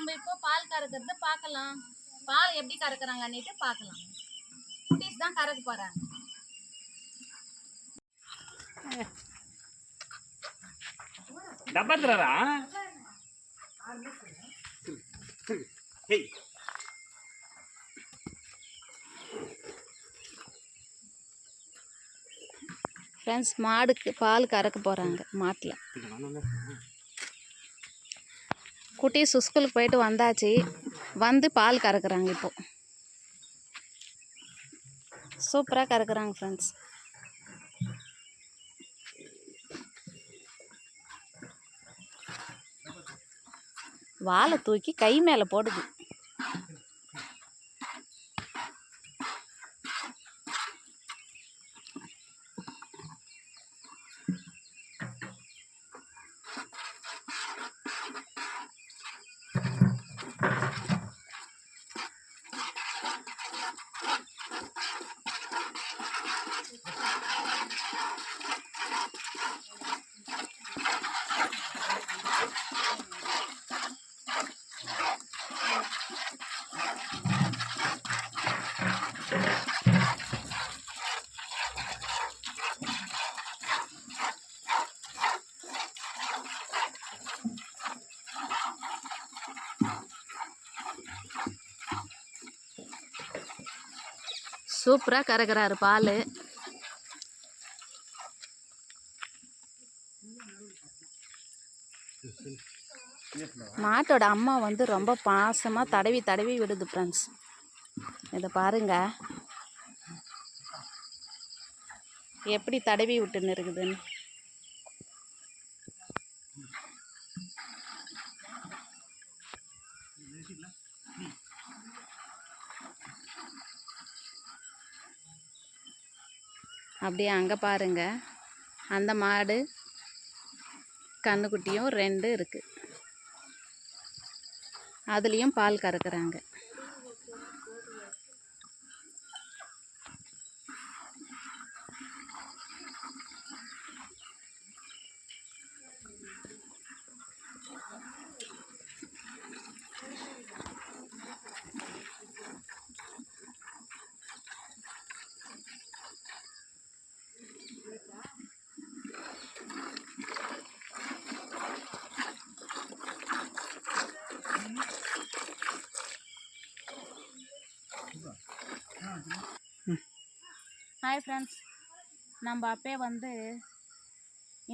நம்ம இப்போ பால் கறக்கிறது பார்க்கலாம் பால் எப்படி கறக்குறாங்கன்னுட்டு பார்க்கலாம் குட்டீஸ் தான் கறக்க போறாங்க. டப்பா தராரா ஹேய் ஃப்ரெண்ட்ஸ் மாடுக்கு பால் கறக்க போகிறாங்க மாட்டில். குட்டீஸ் ஸ்கூலுக்கு போயிட்டு வந்தாச்சு. வந்து பால் கறக்குறாங்க இப்போ. சூப்பராக கறக்குறாங்க ஃப்ரெண்ட்ஸ் வாழை தூக்கி கை மேலே போடுது. சூப்பராக கறக்குறாரு பால். மாட்டோட அம்மா வந்து ரொம்ப பாசமாக தடவி தடவி விடுது ஃப்ரெண்ட்ஸ் இதை பாருங்க. எப்படி தடவி விட்டுன்னு இருக்குதுன்னு. அப்படியே அங்கே பாருங்க. அந்த மாடு கன்றுக்குட்டியும் ரெண்டு இருக்குது அதுலேயும் பால் கறக்குறாங்க. ஹாய் ஃப்ரெண்ட்ஸ் நம்ம அப்பே வந்து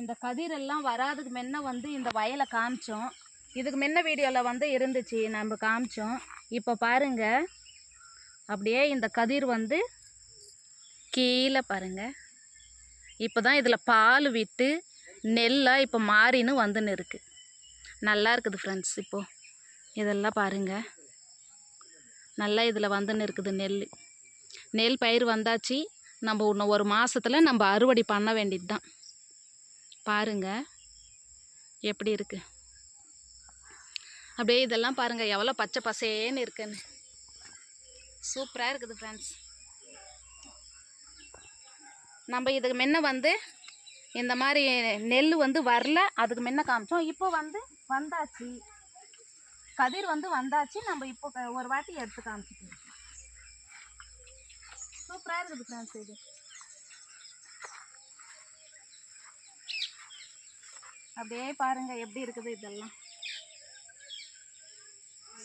இந்த கதிரெல்லாம் வராதுக்கு முன்ன வந்து இந்த வயலை காமிச்சோம். இதுக்கு முன்ன வீடியோவில் வந்து இருந்துச்சு நம்ம காமிச்சோம். இப்போ பாருங்கள் அப்படியே இந்த கதிர் வந்து கீழே பாருங்கள் இப்போ தான் இதில் பால் விட்டு நெல்லாக இப்போ மாறின்னு வந்துன்னு இருக்குது நல்லா இருக்குது ஃப்ரெண்ட்ஸ் இப்போது இதெல்லாம் பாருங்கள் நல்லா இதில் வந்துன்னு இருக்குது நெல். நெல் பயிர் வந்தாச்சு. நம்ம இன்னும் ஒரு மாதத்தில் நம்ம அறுவடை பண்ண வேண்டியது தான் பாருங்க. எப்படி இருக்கு? அப்படியே இதெல்லாம் பாருங்கள் எவ்வளோ பச்சை பசேன்னு இருக்குன்னு. சூப்பராக இருக்குது ஃப்ரெண்ட்ஸ் நம்ம இதுக்கு முன்ன வந்து இந்த மாதிரி நெல் வந்து வரல. அதுக்கு முன்ன காமிச்சோம். இப்போ வந்து வந்தாச்சு. கதிர் வந்து வந்தாச்சு. நம்ம இப்போ ஒரு வாட்டி எடுத்து காமிச்சிக்கணும் சூப்பராக இருக்குது ஃப்ரெண்ட்ஸ் இது அப்படியே பாருங்க எப்படி இருக்குது இதெல்லாம்.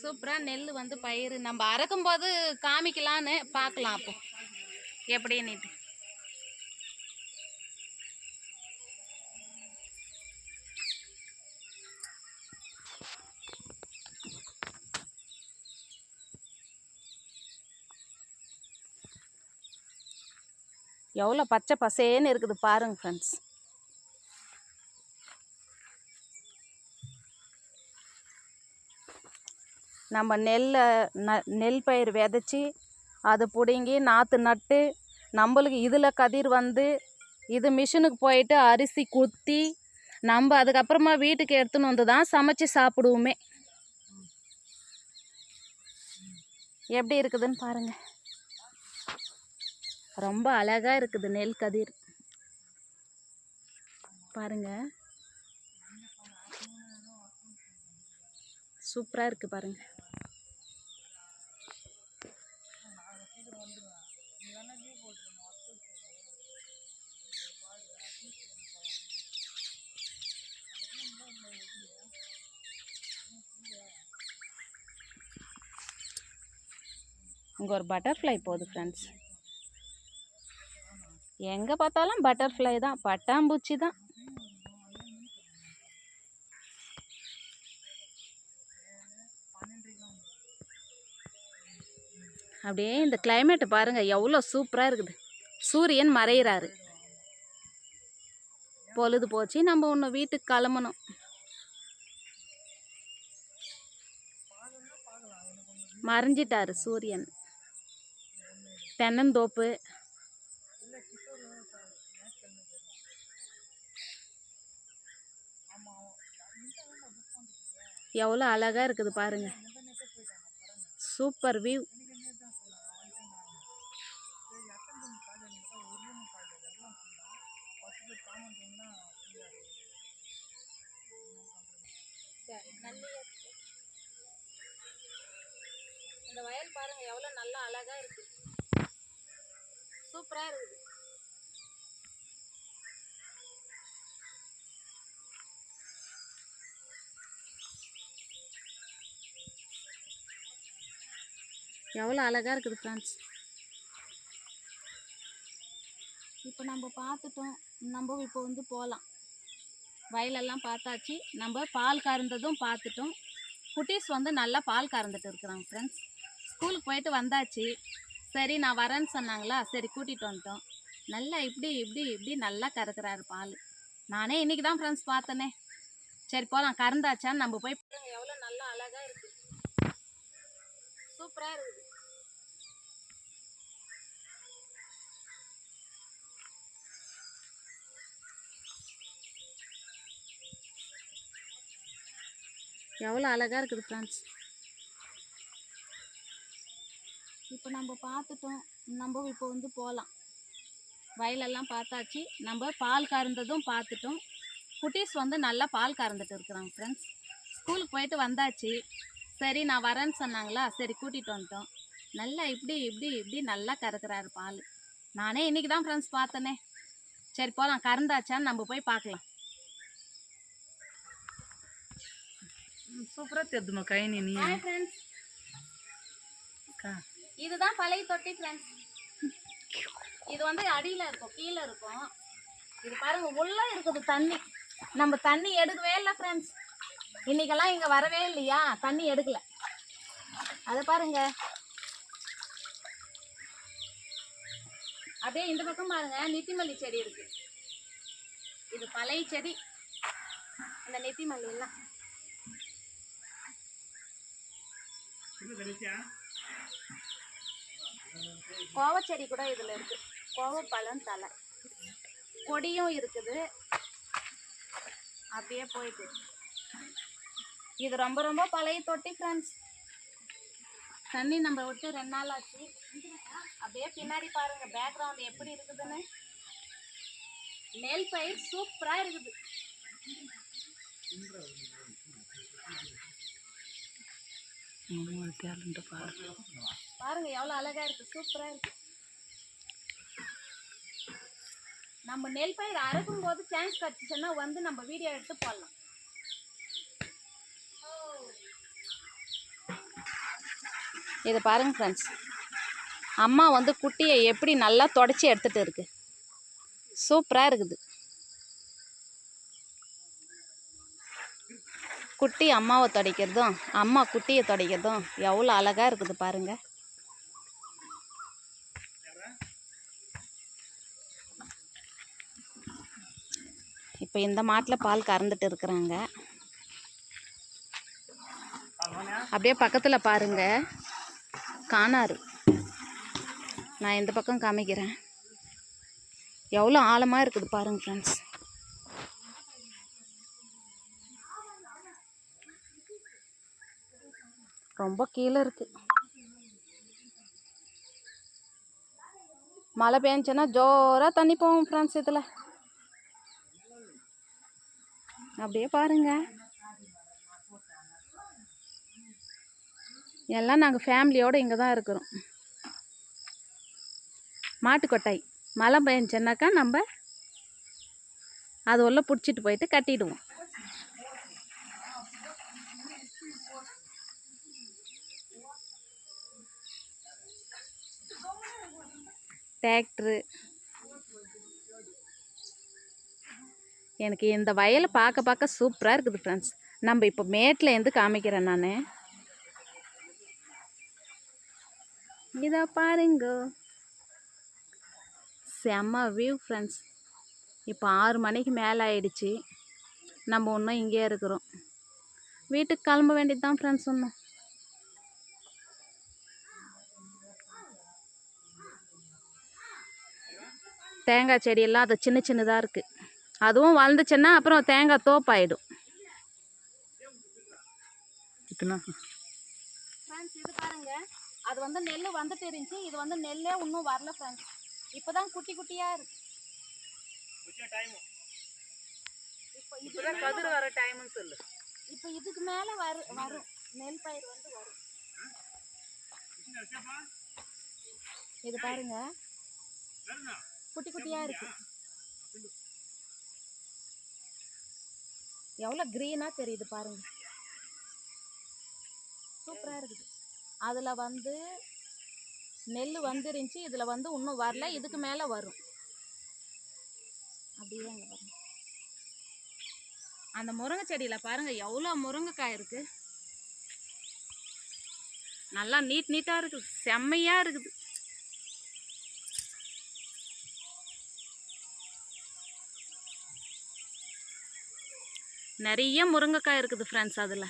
சூப்பராக நெல் வந்து பயிர் நம்ம அறக்கும்போது காமிக்கலான்னு பார்க்கலாம் அப்போ. எப்படின்னுட்டு எவ்வளோ பச்சை பசேன்னு இருக்குது பாருங்க ஃப்ரெண்ட்ஸ் நம்ம நெல்லை ந நெல் பயிர் விதைச்சி அதை பிடுங்கி நாற்று நட்டு நம்மளுக்கு இதில் கதிர் வந்து இது மிஷினுக்கு போயிட்டு அரிசி குத்தி நம்ம அதுக்கப்புறமா வீட்டுக்கு எடுத்துன்னு வந்து தான் சமைச்சு சாப்பிடுவோமே. எப்படி இருக்குதுன்னு பாருங்கள் ரொம்ப அழகாக இருக்குது நெல் கதிர். பாருங்கள் சூப்பராக இருக்குது பாருங்கள் இங்கே ஒரு பட்டர்ஃப்ளை போகுது ஃப்ரெண்ட்ஸ் எங்கே பார்த்தாலும் பட்டர்ஃப்ளை தான் பட்டாம்பூச்சி தான். அப்படியே இந்த climate பாருங்கள் எவ்வளோ சூப்பராக இருக்குது. சூரியன் மறையிறாரு. பொழுது போச்சு நம்ம ஒன்று வீட்டுக்கு கிளம்பணும். மறைஞ்சிட்டாரு சூரியன். தென்னந்தோப்பு. எவ்வளோ அழகாக இருக்குது பாருங்க. Super view. இந்த வயல் பாருங்க எவ்வளோ நல்லா அழகா இருக்கு. சூப்பரா இருக்குது. எவ்வளோ அழகா இருக்குது ஃப்ரெண்ட்ஸ் இப்போ நம்ம பார்த்துட்டோம். நம்ம இப்போ வந்து போகலாம். வயலெல்லாம் பார்த்தாச்சு. நம்ம பால் கறந்ததும் பார்த்துட்டோம். குட்டீஸ் வந்து நல்லா பால் கறந்துட்டு இருக்கிறாங்க ஃப்ரெண்ட்ஸ் ஸ்கூலுக்கு போயிட்டு வந்தாச்சு. சரி நான் வரேன்னு சொன்னாங்களா? சரி கூட்டிகிட்டு வந்துட்டோம். நல்லா இப்படி இப்படி இப்படி நல்லா கறக்குறாரு பால். நானே இன்னைக்கு தான் ஃப்ரெண்ட்ஸ் பார்த்தனே. சரி போகலாம் கறந்தாச்சான்னு நம்ம போய் எவ்வளோ நல்லா அழகாக இருக்குது சூப்பராக இருக்குது. எவ்வளோ அழகாக இருக்குது ஃப்ரெண்ட்ஸ் இப்போ நம்ம பார்த்துட்டோம். நம்ம இப்போ வந்து போகலாம் வயலெல்லாம் பார்த்தாச்சு. நம்ம பால் கறந்ததும் பார்த்துட்டோம். குட்டீஸ் வந்து நல்லா பால் கறந்துட்டு இருக்கிறாங்க ஃப்ரெண்ட்ஸ் ஸ்கூலுக்கு போயிட்டு வந்தாச்சு. சரி நான் வரேன்னு சொன்னாங்களா? சரி கூட்டிகிட்டு வந்துட்டோம். நல்லா இப்படி இப்படி இப்படி நல்லா கறக்குறாரு பால். நானே இன்னைக்கு தான் ஃப்ரெண்ட்ஸ் பார்த்தனே. சரி போகலாம் கறந்தாச்சான்னு நம்ம போய் பார்க்கலாம். சூப்பராக தெரியுதுமா கை நீ. ஃப்ரெண்ட்ஸ் இதுதான் பழைய தொட்டி ஃப்ரெண்ட்ஸ் இது வந்து அடியில் இருக்கும் கீழே இருக்கும். இது பாருங்க உள்ள இருக்குது தண்ணி. நம்ம தண்ணி எடுக்கவே இல்லை ஃப்ரெண்ட்ஸ் இன்னைக்கெல்லாம் இங்கே வரவே இல்லையா? தண்ணி எடுக்கல. அதை பாருங்க. அப்படியே இந்த பக்கம் பாருங்க. நித்திமல்லி செடி இருக்கு. இது பழைய செடி. இந்த நித்திமல்லி எல்லாம் கோவச்செடி கூட இதுல இருக்கு. கோவப்பழம் தலை கொடியும் இருக்குது. அப்படியே போயிட்டு இது ரொம்ப ரொம்ப பழைய தொட்டி ஃப்ரெண்ட்ஸ் தண்ணி நம்ம விட்டு ரெண்டு நாள் ஆச்சு. அப்படியே பின்னாடி பாருங்க பேக்ரவுண்ட் எப்படி இருக்குதுன்னு. நெல் பயிர் சூப்பரா இருக்குது. பாருங்க எவ்வளோ அழகா இருக்கு சூப்பரா இருக்கு. நம்ம நெல் பயிர் அறுக்கும் போது சான்ஸ் கிடச்சிச்சுன்னா வந்து நம்ம வீடியோ எடுத்து போடலாம். இது பாருங்கள் ஃப்ரெண்ட்ஸ் அம்மா வந்து குட்டியை எப்படி நல்லா தொடச்சி எடுத்துகிட்டு இருக்கு. சூப்பராக இருக்குது. குட்டி அம்மாவை துடைக்கிறதும் அம்மா குட்டியை துடைக்கிறதும் எவ்வளோ அழகாக இருக்குது பாருங்கள் இப்போ இந்த மாட்டில் பால் கறந்துட்டு இருக்கிறாங்க. அப்படியே பக்கத்தில் பாருங்கள் காணாறு நான் இந்த பக்கம் காமிக்கிறேன். எவ்வளோ ஆழமாக இருக்குது பாருங்கள் ஃப்ரெண்ட்ஸ் ரொம்ப கீழே இருக்குது மழை பெஞ்சுன்னா ஜோராக தண்ணி போகும் ஃப்ரெண்ட்ஸ் இதில். அப்படியே பாருங்கள் எல்லாம் நாங்கள் ஃபேமிலியோடு இங்கே தான் இருக்கிறோம். மாட்டுக்கொட்டாய். மழை பெஞ்சுன்னாக்கா நம்ம அது உள்ள பிடிச்சிட்டு போயிட்டு கட்டிடுவோம். டிராக்டரு எனக்கு இந்த வயலை பார்க்க பார்க்க சூப்பராக இருக்குது ஃப்ரெண்ட்ஸ் நம்ம இப்போ மேட்டில் இருந்து காமிக்கிறேன் நான். இதை பாருங்க. செம்ம வியூ ஃப்ரெண்ட்ஸ் இப்போ ஆறு மணிக்கு மேலே ஆயிடுச்சு. நம்ம இன்னும் இங்கே இருக்கிறோம். வீட்டுக்கு கிளம்ப வேண்டியது தான் ஃப்ரெண்ட்ஸ் இன்னும். தேங்காய் செடியெல்லாம் அது சின்ன சின்னதாக இருக்குது அதுவும் வளர்ந்துச்சுன்னா அப்புறம் தேங்காய் தோப்பாயிடும். இத்தனை அது வந்து நெல் வந்துட்டு இருந்துச்சு. இது வந்து நெல்லே இன்னும் வரல ஃப்ரெண்ட்ஸ் இப்போதான் குட்டி குட்டியாக இருக்கு. இப்போ இது இப்போதான் கதிர் வர டைம்னு சொல்லு. இப்போ இதுக்கு மேலே வரும் வரும் நெல் பயிர் வந்து வரும். இது பாருங்க. குட்டி குட்டியா இருக்கு. எவ்வளோ க்ரீனா தெரியுது பாருங்க. சூப்பரா இருக்குது. அதில் வந்து நெல் வந்துருந்துச்சு இதில் வந்து இன்னும் வரல இதுக்கு மேலே வரும். அப்படியே அங்கே பாருங்க அந்த முருங்கை செடியில் பாருங்கள் எவ்வளோ முருங்கைக்காய் இருக்குது நல்லா நீட் நீட்டாக இருக்குது செம்மையாக இருக்குது. நிறைய முருங்கைக்காய் இருக்குது ஃப்ரெண்ட்ஸ் அதில்.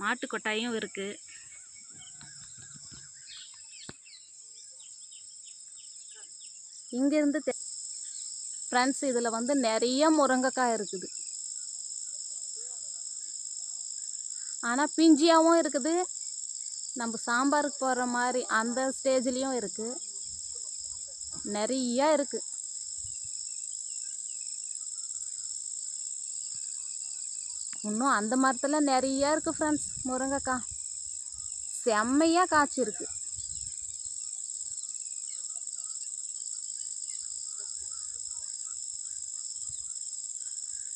மாட்டு கொட்டாயும் இருக்குது இங்கேருந்து ஃப்ரெண்ட்ஸ் இதில் வந்து நிறைய முருங்கைக்காய் இருக்குது. ஆனால் பிஞ்சியாகவும் இருக்குது. நம்ம சாம்பாருக்கு போடுற மாதிரி அந்த ஸ்டேஜ்லேயும் இருக்குது நிறையா இருக்குது இன்னும் அந்த மரத்தில் நிறையா இருக்குது ஃப்ரெண்ட்ஸ் முருங்கைக்காய் செம்மையாக காய்ச்சிருக்கு.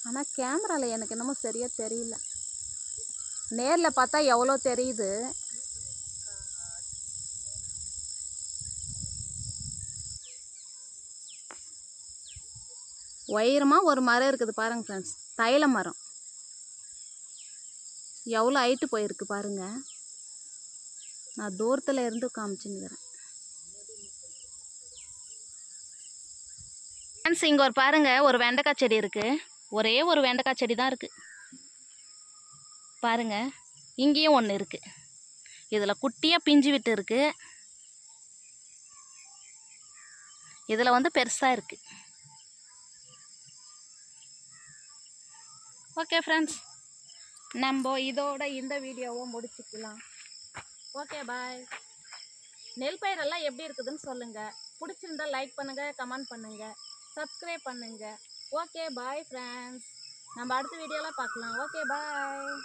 ஆனால் கேமராவில் எனக்கு என்னமோ சரியாக தெரியல. நேரில் பார்த்தா எவ்வளோ தெரியுது? உயரமாக ஒரு மரம் இருக்குது பாருங்கள் ஃப்ரெண்ட்ஸ் தைல மரம். எவ்வளோ ஹைட்டு போயிருக்கு பாருங்க. நான் தூரத்தில் இருந்து காமிச்சுன்னுக்கிறேன். ஃப்ரெண்ட்ஸ் இங்கே ஒரு பாருங்க ஒரு வெண்டைக்காய் செடி இருக்குது ஒரே ஒரு வெண்டைக்காய் செடி தான் இருக்குது பாருங்க இங்கேயும் ஒன்று இருக்குது இதில் குட்டியாக பிஞ்சு விட்டு இருக்கு. இதில் வந்து பெருசாக இருக்குது ஓகே ஃப்ரெண்ட்ஸ் நம்ம இதோட இந்த வீடியோவை முடிச்சுக்கலாம். ஓகே பாய் நெல் பயிரெல்லாம் எப்படி இருக்குதுன்னு சொல்லுங்கள் பிடிச்சிருந்தா லைக் பண்ணுங்கள் கமெண்ட் பண்ணுங்கள் சப்ஸ்கிரைப் பண்ணுங்கள் ஓகே பாய் ஃப்ரெண்ட்ஸ் நம்ம அடுத்த வீடியோவில் பார்க்கலாம். Okay bye